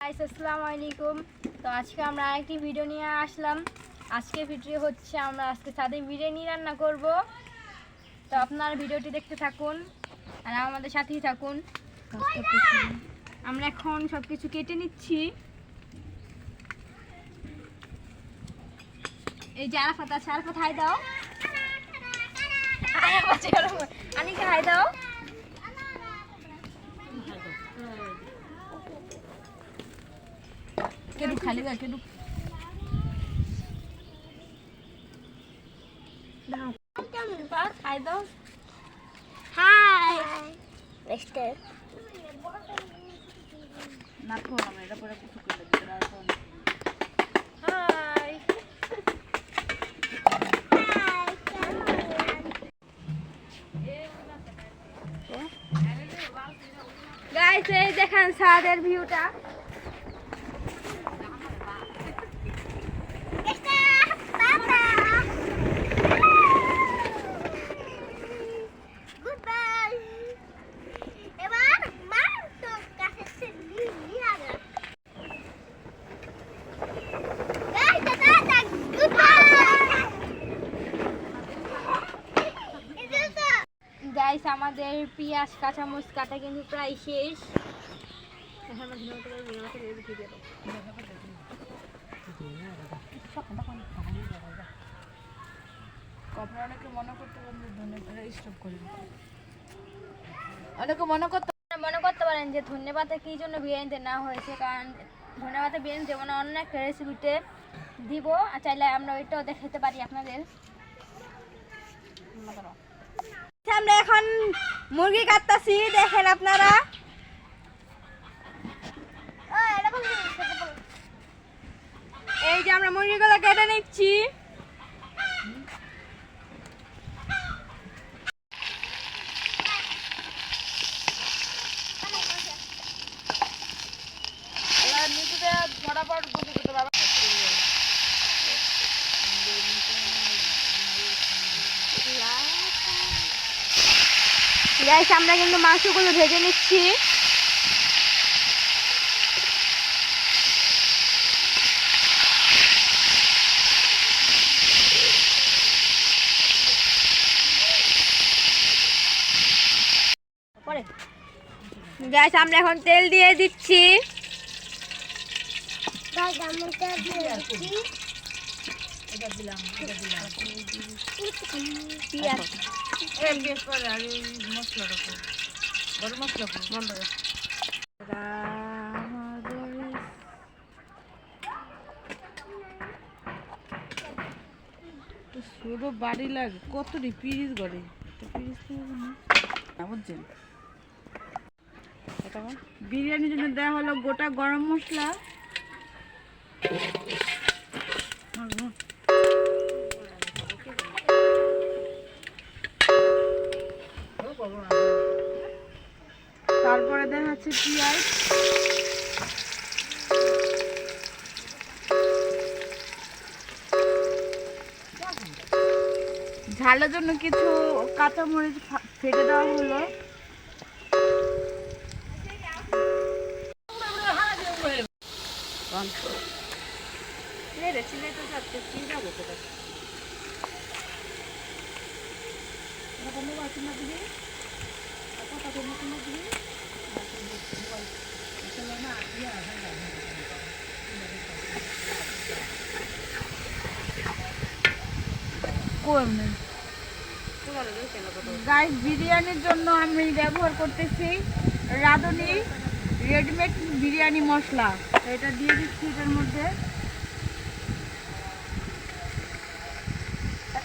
Guys আসসালামু আলাইকুম। তো আজকে আমরা আরেকটি ভিডিও নিয়ে আসলাম। আজকে ভিডিও হচ্ছে আমরা আজকে সাদে বিরিয়ানি রান্না করব। তো আপনারা ভিডিওটি দেখতে থাকুন আর আমাদের সাথেই থাকুন। আমরা এখন সব কিছু কেটে নিচ্ছি। এই যে আরাফাত আছে, আরাফাত হাই দাও। আনিকা, হাই দাও। কেডু খালি গা কেডু হাই। মিস্টার। না তো আমরা এটা পরে কিছু করে দিতে হাই। গাইস এই দেখেন সাদের ভিউটা এবার মা তো কাছে নিয়ে আগে এই দাদা দাদা গুড বাই গাইস আমাদের পেঁয়াজ কাঁচামরিচ কাটা কিন্তু প্রায় শেষ। অনেকে মনে করতে মনে করতে পারেন যে ধন্যবাদ কি জন্য বিরিয়ানিতে না হয়েছে? কারণ ধন্যবাদ বিরিয়ানি দেবো না অন্য একটা রেসিপিতে দিব। আর চাইলে আমরা ওইটাও দেখাতে পারি আপনাদের। আমরা এখন মুরগি কাটতেছি দেখেন আপনারা। এই যে আমরা মুরগিগুলো কেটে নিচ্ছি এবার নিচে ফটাফট গুলি দিতে বাবা গাইস আমরা কিন্তু মাংসগুলো ভেজে নিচ্ছি। গাইস আমরা এখন তেল দিয়ে দিচ্ছি। এটা দিলাম এটা বাড়ি লাগে কত রে পিরিজ তো পিরিজ। না, বুঝছেন? বিরিয়ানির জন্য দেওয়া হলো গোটা গরম মশলা। পিঁয়াজ ঝালের জন্য কিছু কাঁচামরিচ ফেটে দেওয়া হলো। গাইস বিরিয়ানির জন্য আমি ব্যবহার করতেছি রাঁধুনি রেডিমেড বিরিয়ানি মশলা। এটা দিয়ে দিচ্ছি এটার মধ্যে।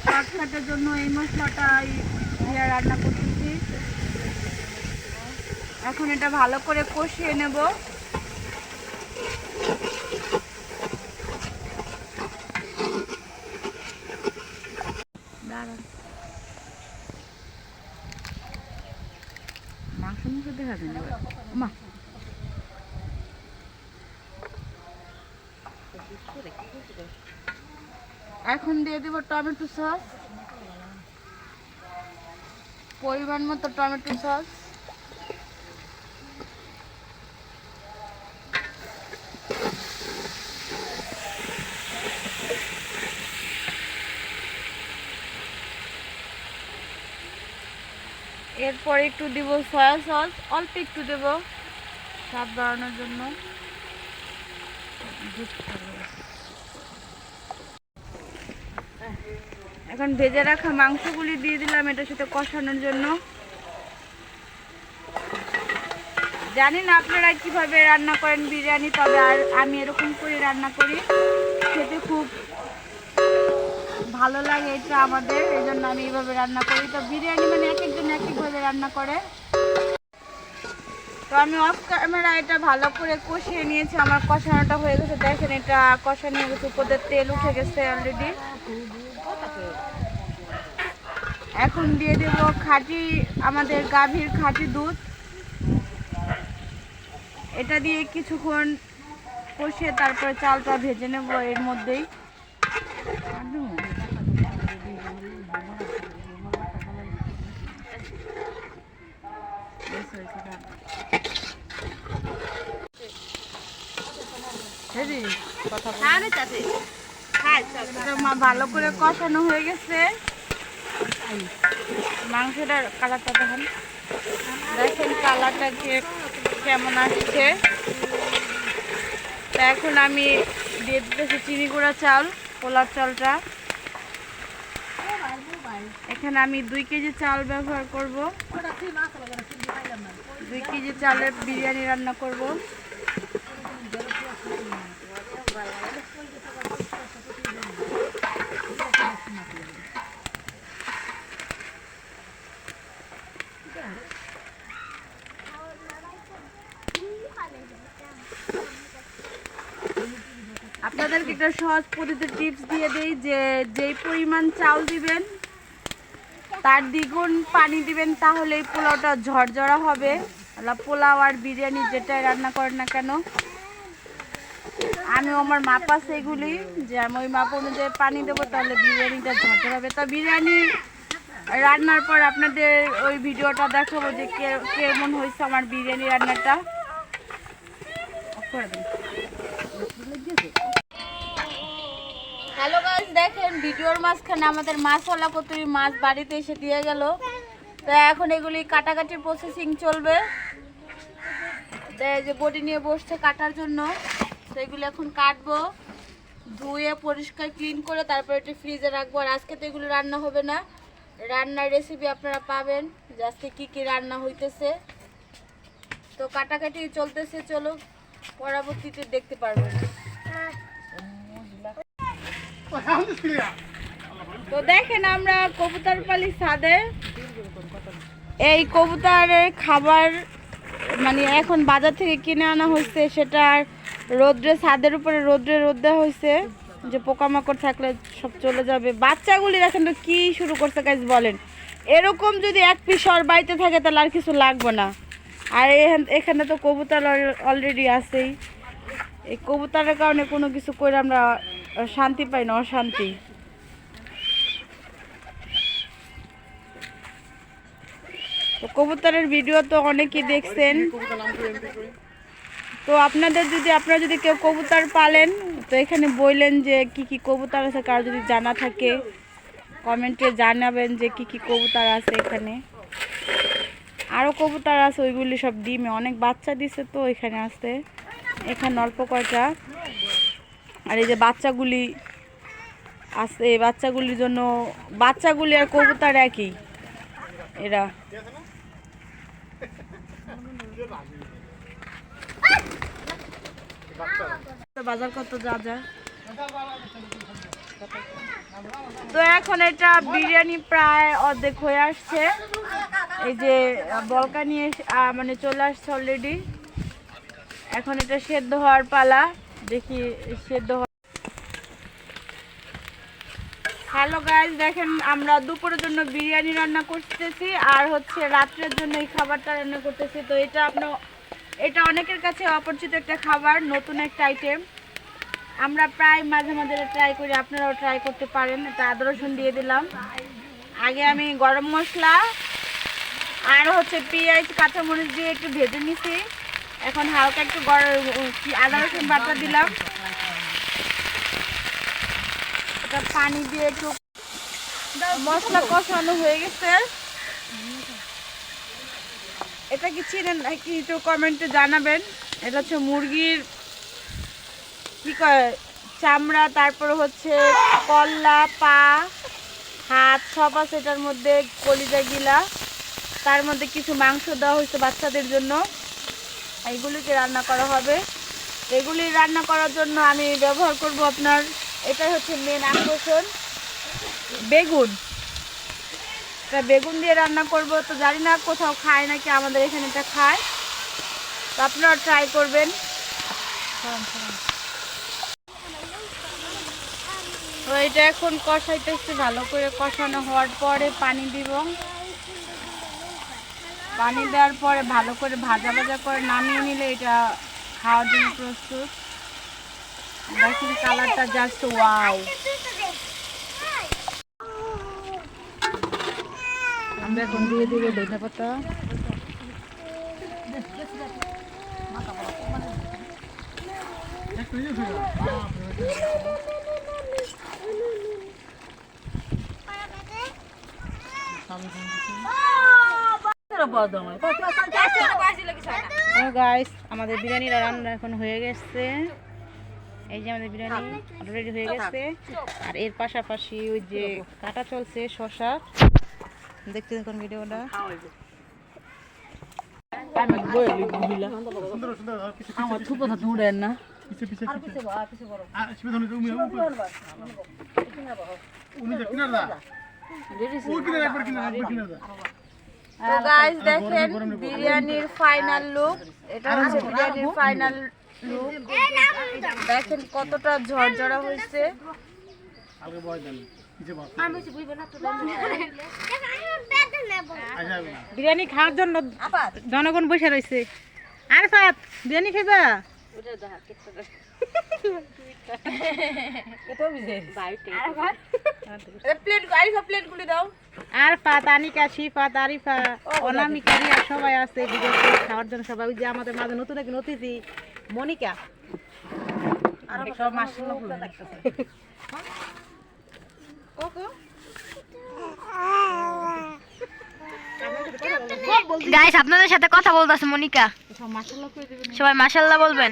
শর্টকাটের জন্য এই মশলাটা দিয়ে রান্না করতেছি। এখন এটা ভালো করে কষিয়ে নেব। মাংস মাংস দেখা যায় না মা এখন দিয়ে দেবো টমেটো সস। পরিমাণ মতো টমেটো সস। এরপরে একটু দিব সয়া সস, অল্প একটু দেব স্বাদ বাড়ানোর জন্য। এখন ভেজে রাখা মাংসগুলি দিয়ে দিলাম এটার সাথে কষানোর জন্য। জানি না আপনারা কীভাবে রান্না করেন বিরিয়ানি, তবে আর আমি এরকম করে রান্না করি। খেতে খুব ভালো লাগে এটা আমাদের এই জন্য আমি এইভাবে রান্না করি। তো বিরিয়ানি মানে এক একজন এক একভাবে রান্না করে। তো আমি অফ ক্যামেরা এটা ভালো করে কষিয়ে নিয়েছি। আমার কষানোটা হয়ে গেছে। দেখেন এটা কষানো হয়ে গেছে। উপদের তেল উঠে গেছে অলরেডি এখন দিয়ে দেব খাঁটি, আমাদের গাভীর খাঁটি দুধ। এটা দিয়ে কিছুক্ষণ কষিয়ে তারপরে চালটা ভেজে নেব এর মধ্যেই। ভালো করে কষানো হয়ে গেছে। মাংসটার কালারটা দেখেন। দেখেন কালারটা যে কেমন আসছে। তা এখন আমি দিয়ে দিতেছি চিনি গুঁড়া চাল পোলার চালটা। এখানে আমি দুই কেজি চাল ব্যবহার করব। দুই কেজি চালের বিরিয়ানি রান্না করব। একটা সহজ পদ্ধতি টিপস দিয়ে দেই যে, যেই পরিমাণ চাল দিবেন, তার দ্বিগুণ পানি দিবেন, তাহলে এই পোলাওটা ঝরঝরা হবে। পোলাও আর বিরিয়ানি যেটাই রান্না করেন না কেন। আমি আমার মাপ আছে এগুলি, যে আমি ওই মাপ অনুযায়ী পানি দেবো, তাহলে বিরিয়ানিটা ঝরঝরা হবে। তা বিরিয়ানি রান্নার পর আপনাদের ওই ভিডিওটা দেখাবো যে কেমন হয়েছে আমার বিরিয়ানি রান্নাটা। করে দিন। হ্যালো গাইস দেখেন, ভিডিওর মাঝখানে আমাদের মাছওয়ালা কতুরি মাছ বাড়িতে এসে দিয়ে গেল। তো এখন এগুলি কাটাকাটি প্রসেসিং চলবে। যে বডি নিয়ে বসছে কাটার জন্য। তো এগুলো এখন কাটবো। ধুয়ে, পরিষ্কার ক্লিন করে তারপর একটু ফ্রিজে রাখব। আর আজকে তো এগুলো রান্না হবে না। রান্নার রেসিপি আপনারা পাবেন যে আজকে কী কী রান্না হইতেছে। তো কাটাকাটি চলতেছে চলো পরবর্তীতে দেখতে পারবেন। তো দেখেন আমরা কবুতর পালি ছাদে। এই কবুতরের খাবার মানে এখন বাজার থেকে কিনে আনা হয়েছে, সেটা রোদ্রে, ছাদের উপরে রোদ্রে রোদ দেওয়া হয়েছে, যে পোকামাকড় থাকলে সব চলে যাবে। বাচ্চাগুলি দেখেন তো কী শুরু করছে কাজ বলেন। এরকম যদি এক পিস বাড়িতে থাকে, তাহলে আর কিছু লাগবে না। আর এখান- এখানে তো কবুতর অলরেডি আছেই। এই কবুতরের কারণে কোনো কিছু করে আমরা শান্তি পাই না, অশান্তি। কবুতরের ভিডিও তো অনেকেই দেখছেন। তো আপনাদের যদি, আপনারা যদি কেউ কবুতর পালেন, তো এখানে বললেন যে কি কি কবুতর আছে, কারও যদি জানা থাকে, কমেন্টে জানাবেন যে কি কি কবুতর আছে এখানে। আরও কবুতর আছে, ওইগুলি সব ডিমে। অনেক বাচ্চা দিছে তো এখানে আছে এখানে অল্প কয়টা। আর এই যে বাচ্চাগুলি আছে, এই বাচ্চাগুলির জন্য, বাচ্চাগুলি আর কবুতর একই। এরা। বাজার কত যা যা। তো এখন এটা বিরিয়ানি প্রায় অর্ধেক হয়ে আসছে। এই যে বলকা নিয়ে মানে চলে আসছে অলরেডি এখন এটা সেদ্ধ হওয়ার পালা। দেখি সেদ্ধ হ্যালো গাইজ দেখেন আমরা দুপুরের জন্য বিরিয়ানি রান্না করতেছি আর হচ্ছে রাত্রের জন্য এই খাবারটা রান্না করতেছি। তো এটা আপনার এটা অনেকের কাছে অপরিচিত একটা খাবার, নতুন একটা আইটেম আমরা প্রায় মাঝে মাঝে ট্রাই করি, আপনারাও ট্রাই করতে পারেন। এটা আদা রসুন দিয়ে দিলাম। আগে আমি গরম মশলা আর হচ্ছে পেঁয়াজ, কাঁচামরিচ দিয়ে একটু ভেজে নিছি। এখন হালকা একটু আদা রসুন বাটা দিলাম। এটা পানি দিয়ে একটু মশলা কষানো হয়ে গেছে। এটা কি ছিলেন নাকি একটু কমেন্টে জানাবেন। এটা হচ্ছে মুরগির কি কয়, চামড়া, তারপরে হচ্ছে কল্লা, পা, হাত, সব আছে এটার মধ্যে কলিজা গিলা। তার মধ্যে কিছু মাংস দেওয়া হয়েছে বাচ্চাদের জন্য। এইগুলিকে রান্না করা হবে, এগুলি রান্না করার জন্য আমি ব্যবহার করব আপনার, এটাই হচ্ছে মেন আকর্ষণ। বেগুন। এটা বেগুন দিয়ে রান্না করব, তো জানি না কোথাও খায় নাকি আমাদের এখানে এটা খায়। তো আপনারা ট্রাই করবেন। তো এটা এখন কষাইতেছে, ভালো করে কষানো হওয়ার পরে পানি দিব। পানি দেওয়ার পরে ভালো করে ভাজা ভাজা করে নামিয়ে নিলে এটা খাওয়ার জন্য প্রস্তুত। দেখুন কালারটা জাস্ট ওয়াও আমরা এখন দিয়ে দিব ধনে পাতা। গাইস আমাদের বিরিয়ানি রান্না এখন হয়ে গেছে। এই যে আমাদের বিরিয়ানি রেডি হয়ে গেছে। আর এর পাশাপাশি ওই যে কাটা চলছে শশা দেখতে দেখুন ভিডিওটা। আমার থুপো থাকতে উড়েন না। পিছে পিছে পিছে আ পিছে ধরে তুমি উনি কিনার দা কিনার কিনার কিনার দা তো গাইস দেখেন বিরিয়ানির ফাইনাল লুক এটা হচ্ছে বিরিয়ানির ফাইনাল লুক দেখেন কতটা ঝরঝরা হয়েছে। বিরিয়ানি খাওয়ার জন্য জনগণ বসে রয়েছে। আর ফাত বিরিয়ানি খাইবা প্লেট আরিফা প্লেট গুলি দাও। আর ফাত আনিকা শিফাত অনামিকা রিয়া সবাই আছে খাওয়ার জন্য সবাই। যে আমাদের মাঝে নতুন একজন অতিথি মনিকা। সব মাসাল্লাহ গাইস আপনাদের সাথে কথা বলতেছে মনিকা। সবাই মাশাল্লাহ বলবেন।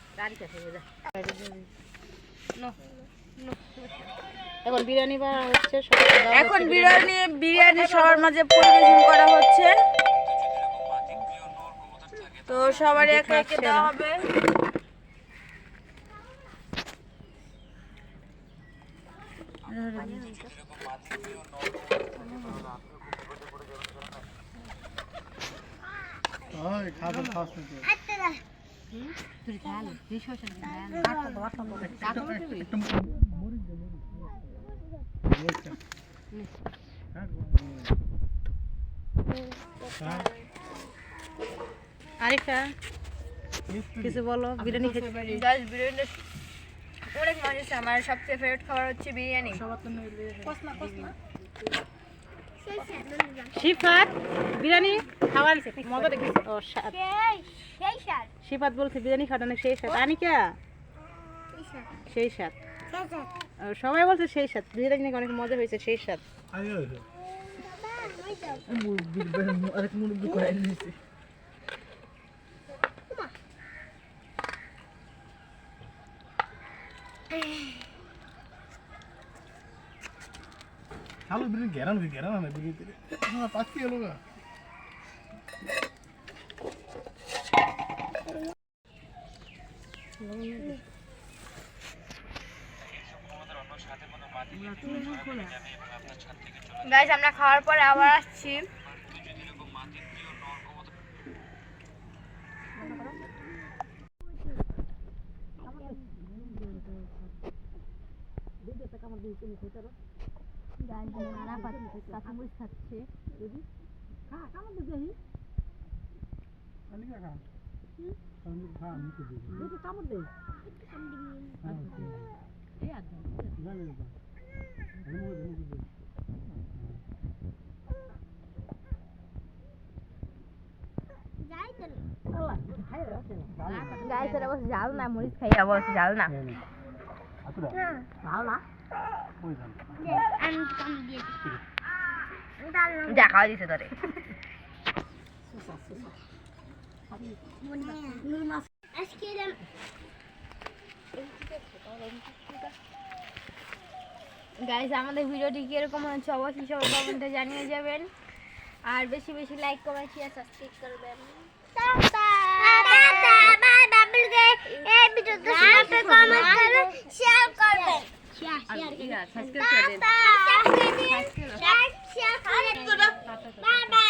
এখন বিরিয়ানি বা হচ্ছে এখন বিরিয়ানি। বিরিয়ানি সবার মাঝে পরিবেশন করা হচ্ছে। তো সবারই একে একে দেওয়া হবে। ওই খাবেন খাওয়া আরিফা কিছু বলো বিরিয়ানি খেতে গাইস বিরিয়ানি অনেক মজা আমার সবচেয়ে ফেভারিট খাবার হচ্ছে বিরিয়ানি। শিফাত বিরিয়ানি? খাওয়ার মজা দেখেছি ও স্বাদ। সেই সার শিফাত বলছে বিরিয়ানি অনেক সেই স্বাদ। আনিকা? সেই স্বাদ। সবাই বলছে সেই স্বাদ। বিরিয়ানি নাকি অনেক মজা হয়েছে সেই স্বাদ। আরেক মুরব্বি করে নিয়েছি গাইস আমরা খাওয়ার পরে আবার আসছি তো না। গাইস এটা বস জাল না মরিচ খাইয়া বস জাল খাওয়া দিছে তোরে। আজকে গাইজ আমাদের ভিডিওটি কীরকম হচ্ছে অবশ্যই সবাই কমেন্টে জানিয়ে যাবেন আর বেশি বেশি লাইক কমেন্ট শেয়ার সাবস্ক্রাইব করবেন করবেন